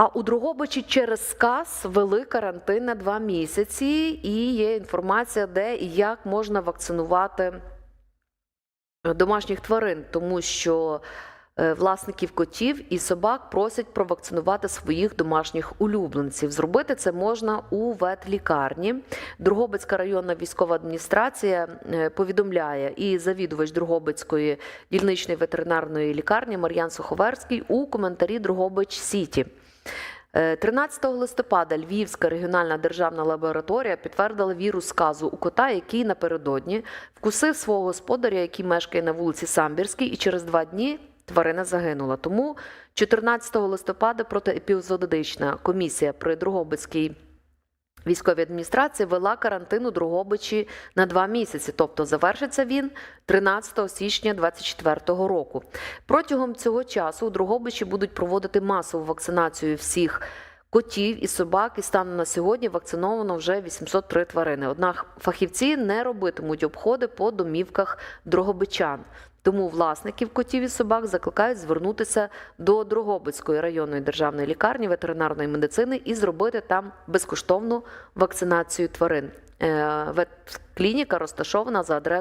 А у Дрогобичі через сказ вели карантин на два місяці, і є інформація, де і як можна вакцинувати домашніх тварин, тому що е, власників котів і собак просять провакцинувати своїх домашніх улюбленців. Зробити це можна у ветлікарні. Дрогобицька районна військова адміністрація е, повідомляє і завідувач Дрогобицької дільничної ветеринарної лікарні Мар'ян Суховерський у коментарі Дрогобич Сіті. Е, 13 листопада Львівська регіональна державна лабораторія підтвердила вірус сказу у кота, який напередодні вкусив свого господаря, який мешкає на вулиці Самбірській, і через два дні тварина загинула. Тому 14 листопада протиепізодична комісія при Дрогобицькій військовій адміністрації вела карантин у Другобичі на два місяці, тобто завершиться він 13 січня 2024 року. Протягом цього часу у Другобичі будуть проводити масову вакцинацію всіх котів і собак, і станом на сьогодні вакциновано вже 803 тварини. Однак фахівці не робитимуть обходи по домівках дрогобичан. Тому власників котів і собак закликають звернутися до Дрогобицької районної державної лікарні ветеринарної медицини і зробити там безкоштовну вакцинацію тварин. Е, Ветклініка розташована за адресою